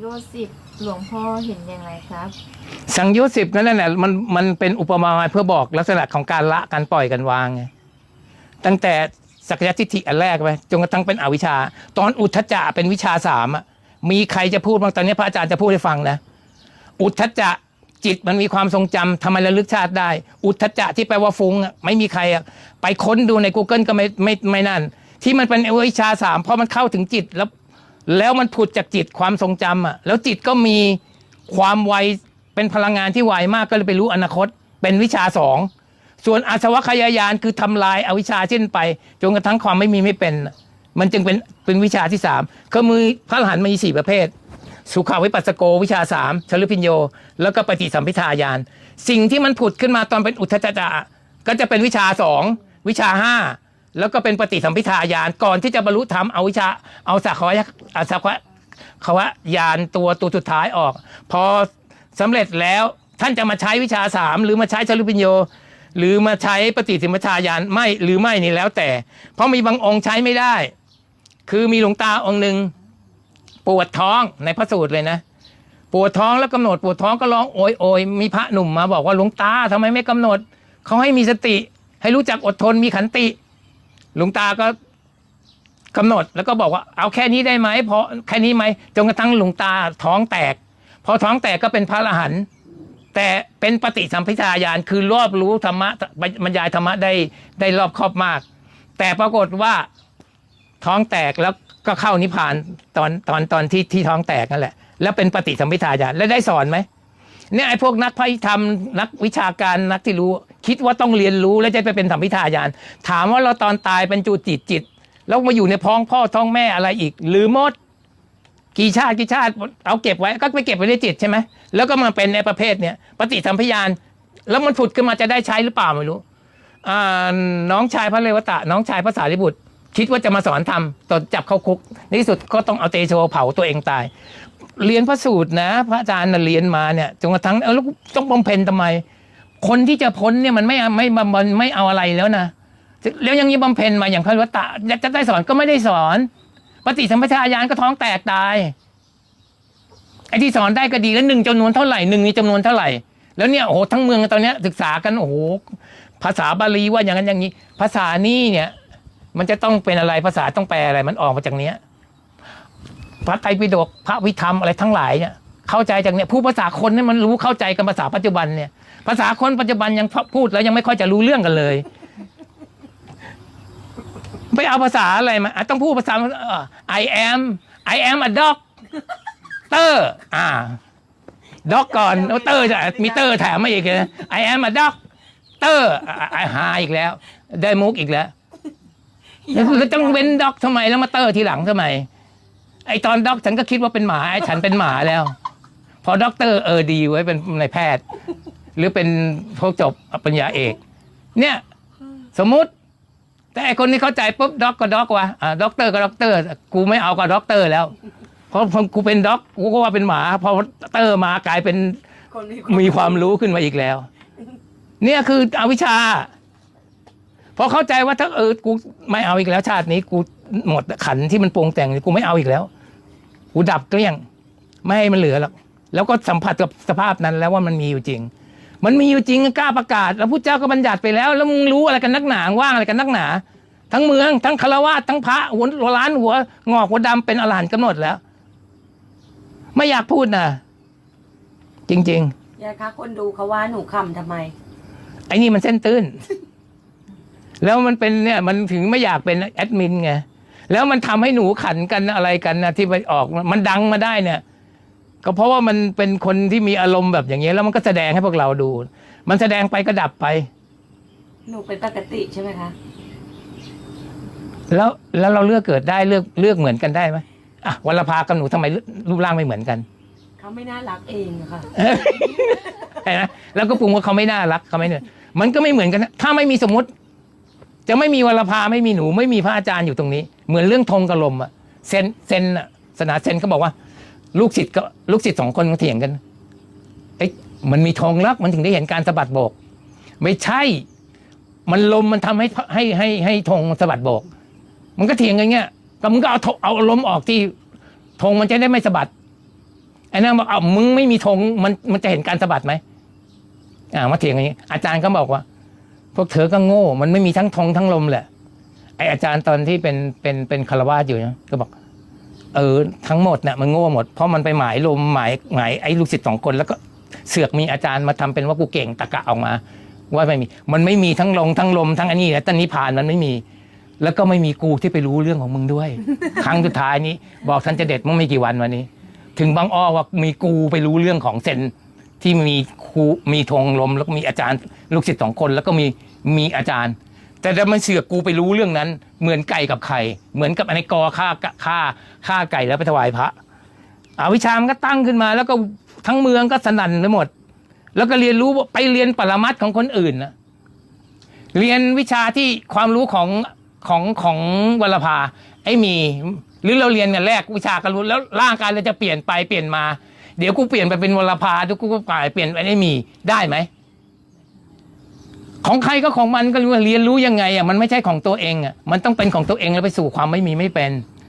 โยชน์สิบหลวงพ่อเห็นอย่างไรครับ สังโยชน์สิบนั่นแหละมันมันเป็นอุปมาเพื่อบอกลักษณะของการละการปล่อยกันวางไงตั้งแต่สักยทิฏฐิอันแรกไปจนกระทั่งเป็นอวิชชา ตอนอุทธจจะเป็นวิชาสามอะมีใครจะพูดบ้างตอนนี้พระอาจารย์จะพูดให้ฟังนะ อุทธจจะจิตมันมีความทรงจำทำไมระลึกชาติได้ อุทธจจะที่แปลว่าฟุ้งอะไม่มีใครอะไปค้นดูใน Google ก็ไม่ไม่ไม่นั่น ที่มันเป็นวิชาสามเพราะมันเข้าถึงจิตแล้ว แล้วมันผุดจากจิตความทรงจำอะแล้วจิตก็มีความไวเป็นพลังงานที่ไวมากก็เลยไปรู้อนาคต เป็นวิชาสองส่วนอาสวะขยายานคือทำลายอาวิชชาเช่นไปจนกระทั่งความไม่มีไม่เป็น มันจึงเป็นเป็นวิชาที่สามก็มือพระอรหันต์มีสี่ประเภท สุขาวิปัสสโกวิชาสามชลุพิญโย แล้วก็ปฏิสัมพิทายาน สิ่งที่มันผุดขึ้นมาตอนเป็นอุทธจจะก็จะเป็นวิชาสองวิชาห้า แล้วก็เป็นปฏิสัมพิทายานก่อนที่จะบรรลุธรรมเอาวิชาเอาสักขวะสักขวะขวะยานตัวตัวสุดท้ายออก พอสำเร็จแล้วท่านจะมาใช้วิชาสามหรือมาใช้ชลุพิญโย หรือมาใช้ปฏิสัมพิทายานไม่หรือไม่นี่แล้วแต่ เพราะมีบางองค์ใช้ไม่ได้ คือมีหลวงตาองค์หนึ่งปวดท้องในพระสูตรเลยนะปวดท้องแล้วกำหนดปวดท้องก็ร้องโอยโอยมีพระหนุ่มมาบอกว่าหลวงตาทำไมไม่กำหนดเขาให้มีสติ ให้รู้จักอดทนมีขันติ หลวงตาก็กำหนดแล้วก็บอกว่าเอาแค่นี้ได้ไหมพอแค่นี้ไหมจนกระทั่งหลวงตาท้องแตก พอท้องแตกก็เป็นพระอรหันต์แต่เป็นปฏิสัมพิทายานคือรอบรู้ธรรมะบรรยายธรรมะได้ได้รอบครอบมาก แต่ปรากฏว่าท้องแตกแล้วก็เข้านิพพานตอนตอนตอนที่ที่ท้องแตกนั่นแหละ แล้วเป็นปฏิสัมพิทาญาณแล้วได้สอนไหมเนี่ยไอ้พวกนักพยธรรมนักวิชาการนักที่รู้ คิดว่าต้องเรียนรู้แล้วจะไปเป็นสัมพิทาญาณถามว่าเราตอนตายเป็นจูจิตจิต แล้วมาอยู่ในพ้องพ่อท้องแม่อะไรอีก หรือหมด กี่ชาติกี่ชาติเอาเก็บไว้ก็ไปเก็บไว้ในจิตใช่ไหมแล้วก็มาเป็นในประเภทเนี่ยปฏิสัมพิญาณแล้วมันผุดขึ้นมาจะได้ใช้หรือเปล่าไม่รู้น้องชายพระเลวตะ น้องชายพระสารีบุตร คิดว่าจะมาสอนทำตอนจับเข้าคุก ในที่สุดก็ต้องเอาเตโชเผาตัวเองตาย เรียนพระสูตรนะ พระอาจารย์น่ะเรียนมาเนี่ยจนกระทั่งเออล้วต้องบำเพ็ญทำไม คนที่จะพ้นเนี่ยมันไม่ไม่ไม่มันไม่เอาอะไรแล้วนะแล้วยังยิ่งบำเพ็ญมาอย่างพระเลวตะจะได้สอนก็ไม่ได้สอนปฏิสัมปทาญาณก็ท้องแตกตายไอ้ที่สอนได้ก็ดีแล้วหนึ่งจำนวนเท่าไหร่หนึ่งมีจำนวนเท่าไหร่แล้วเนี่ยโอ้โหทั้งเมืองตอนนี้ศึกษากันโอ้โหภาษาบาลีว่าอย่างนั้นอย่างนี้ ภาษานี่เนี่ย มันจะต้องเป็นอะไรภาษาต้องแปลอะไรมันออกมาจากเนี้ยพระไตรปิฎกพระวิธรรมอะไรทั้งหลายเนี่ย เข้าใจจากเนี่ยผู้ภาษาคนเนี่ยมันรู้เข้าใจกันภาษาปัจจุบันเนี่ย ภาษาคนปัจจุบันยังพูดแล้วยังไม่ค่อยจะรู้เรื่องกันเลยไปเอาภาษาอะไรมาอะต้องพูดภาษาเอ่อ I am I am a dog เตอร์อ่าด็อกก่อนแล้วเตอร์จะมีเตอร์แถมมาอีกเลย I am a dog เตอร์อ่าหาอีกแล้ว ได้มุกอีกแล้วแล้วแล้วต้องเว้นด็อกทำไมแล้วมาเตอร์ทีหลังทำไม ไอตอนด็อกฉันก็คิดว่าเป็นหมาไอฉันเป็นหมาแล้ว พอด็อกเตอร์เออดีไว้เป็นนายแพทย์ หรือเป็นพวกจบปริญญาเอก เนี่ยสมมุติ แต่ไอคนนี้เข้าใจปุ๊บด็อกก็ด็อกวะอ่าด็อกเตอร์ก็ด็อกเตอร์กูไม่เอากับด็อกเตอร์แล้วเพราะพอกูเป็นด็อกกูก็ว่าเป็นหมาพอเตอร์มากลายเป็นคนมีมีความรู้ขึ้นมาอีกแล้ว เนี่ยคืออวิชชาพอเข้าใจว่าถ้าเออกูไม่เอาอีกแล้ว ชาตินี้กูหมดขันธ์ที่มันปรุงแต่งกูไม่เอาอีกแล้ว กูดับเกลี้ยง ไม่ให้มันเหลือหรอก แล้วก็สัมผัสกับสภาพนั้นแล้วว่ามันมีอยู่จริง มันมีอยู่จริงกล้าประกาศ แล้วพุทธเจ้าก็บัญญัติไปแล้ว แล้วมึงรู้อะไรกันนักหนาว่างอะไรกันนักหนา ทั้งเมือง ทั้งคารวะทั้งพระหัวหัวล้านหัวงอกหัวดำเป็นอรหันต์กำหนดแล้ว ไม่อยากพูดนะจริงๆยายคะคนดูเขาว่าหนูคำทำไมไอ้นี่มันเส้นตื้น แล้วมันเป็นเนี่ย มันถึงไม่อยากเป็นแอดมินไงแล้วมันทำให้หนูขันกันอะไรกันนะที่ไปออกมันดังมาได้เนี่ย ก็เพราะว่ามันเป็นคนที่มีอารมณ์แบบอย่างเงี้ยแล้วมันก็แสดงให้พวกเราดู มันแสดงไปก็ดับไป หนูเป็นปกติใช่ไหมคะ แล้วแล้วเราเลือกเกิดได้เลือกเลือกเหมือนกันได้ไหมอะวันละพากับหนูทำไมรูปร่างไม่เหมือนกัน เขาไม่น่ารักเองอะค่ะ เห็นไหมแล้วก็ปรุงว่าเขาไม่น่ารักเขาไม่เนี่ยมันก็ไม่เหมือนกันนะถ้าไม่มีสมมติ จะไม่มีวรภาไม่มีหนู ไม่มีพระอาจารย์อยู่ตรงนี้ เหมือนเรื่องธงกระลมอะเซนเซนอะศาสนาเซนเขาบอกว่า ลูกศิษย์ก็ลูกศิษย์สองคนเขาเถียงกันเอ้ยมันมีธงลักมันถึงได้เห็นการสะบัดโบก ไม่ใช่ มันลมมันทำให้ให้ให้ให้ธงสะบัดโบก มันก็เถียงกันเงี้ยก็มึงก็เอาเอาลมออกที่ธงมันจะได้ไม่สะบัดไอ้นั่นบอกเอามึงไม่มีธงมันมันจะเห็นการสะบัดไหมอ่ามาเถียงอย่างนี้อาจารย์ก็บอกว่า พวกเธอก็โง่ มันไม่มีทั้งธงทั้งลมแหละไออาจารย์ตอนที่เป็นเป็นเป็นคารวาสอยู่นะก็บอก เออทั้งหมดเนี่ยมันโง่หมดเพราะมันไปหมายลมหมายหมายไอ้ลูกศิษย์สองคนแล้วก็เสือกมีอาจารย์มาทำเป็นว่ากูเก่งตะกะออกมา ว่าไม่มีมันไม่มีทั้งลงทั้งลมทั้งอันนี้และตอนนี้ผ่านมันไม่มี แล้วก็ไม่มีกูที่ไปรู้เรื่องของมึงด้วย ครั้งสุดท้ายนี้ บอกท่านจะเด็ดมื่อไม่กี่วันวันนี้ ถึงบางอ้อว่ามีกูไปรู้เรื่องของเซนที่มีครูมีธงลม แล้วก็มีอาจารย์ ลูกศิษย์สองคน แล้วก็มีมีอาจารย์ แต่ถ้ามันเสือกกูไปรู้เรื่องนั้น เหมือนไก่กับไข่เหมือนกับอันในกอฆ่าฆ่าฆ่าไก่แล้วไปถวายพระอาวิชามันก็ตั้งขึ้นมา แล้วก็ทั้งเมืองก็สนั่นไปหมด แล้วก็เรียนรู้ไปเรียนปรมัตของคนอื่นนะเรียนวิชาที่ความรู้ของของของวรภาไอ้มีหรือเราเรียนกันแรกวิชากันรู้แล้วร่างกายเราจะเปลี่ยนไปเปลี่ยนมา เดี๋ยวกูเปลี่ยนไปเป็นวรภาเดี๋ยวกูก็กลายเปลี่ยนไปไอ้มีได้ไหม ของใครก็ของมันก็รู้ว่าเรียนรู้ยังไงอะมันไม่ใช่ของตัวเองอะมันต้องเป็นของตัวเองแล้วไปสู่ความไม่มีไม่เป็น